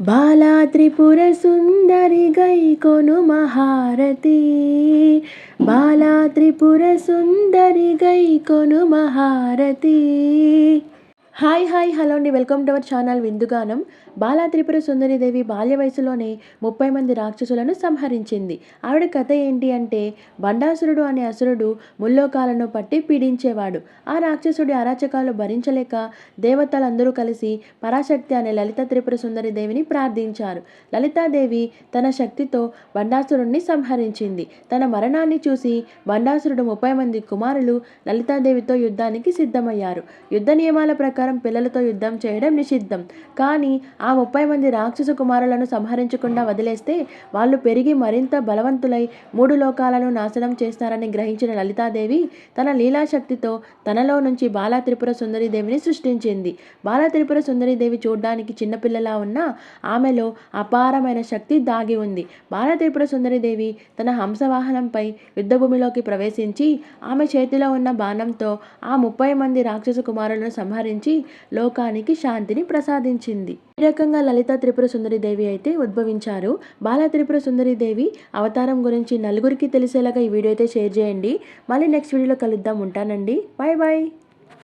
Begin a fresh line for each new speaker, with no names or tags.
బాలా త్రిపుర సుందరి గై మహారతి బాలా త్రిపుర సుందరి గై మహారతి హాయ్ హాయ్ హలో అండి. Welcome to our channel విందుగానం Bala Tripura Sundari Devi బాల్య వయసులోనే ముప్పై మంది రాక్షసులను సంహరించింది. ఆవిడ కథ ఏంటి అంటే బండాసురుడు అనే అసురుడు ముల్లోకాలను పట్టి పీడించేవాడు. ఆ రాక్షసుడి అరాచకాలు భరించలేక దేవతలందరూ కలిసి పరాశక్తి అనే లలిత త్రిపుర సుందరిదేవిని ప్రార్థించారు. లలితాదేవి తన శక్తితో బండాసురుణ్ణి సంహరించింది. తన మరణాన్ని చూసి బండాసురుడు ముప్పై మంది కుమారులు లలితాదేవితో యుద్ధానికి సిద్ధమయ్యారు. యుద్ధ నియమాల ప్రకారం పిల్లలతో యుద్ధం చేయడం నిషిద్ధం. కానీ ఆ ముప్పై మంది రాక్షస కుమారులను సంహరించకుండా వదిలేస్తే వాళ్ళు పెరిగి మరింత బలవంతులై మూడు లోకాలను నాశనం చేస్తారని గ్రహించిన లలితాదేవి తన లీలాశక్తితో తనలో నుంచి బాలా త్రిపుర సుందరీదేవిని సృష్టించింది. బాలా త్రిపుర సుందరీదేవి చూడ్డానికి చిన్నపిల్లలా ఉన్న ఆమెలో అపారమైన శక్తి దాగి ఉంది. బాలా త్రిపుర సుందరీదేవి తన హంసవాహనంపై యుద్ధభూమిలోకి ప్రవేశించి ఆమె చేతిలో ఉన్న బాణంతో ఆ ముప్పై మంది రాక్షస కుమారులను సంహరించి లోకానికి శాంతిని ప్రసాదించింది. ఈ రకంగా లలిత త్రిపుర సుందరిదేవి అయితే ఉద్భవించారు. బాల త్రిపుర సుందరిదేవి అవతారం గురించి నలుగురికి తెలిసేలాగా ఈ వీడియో అయితే షేర్ చేయండి. మళ్ళీ నెక్స్ట్ వీడియోలో కలుద్దాం. ఉంటానండి. Bye bye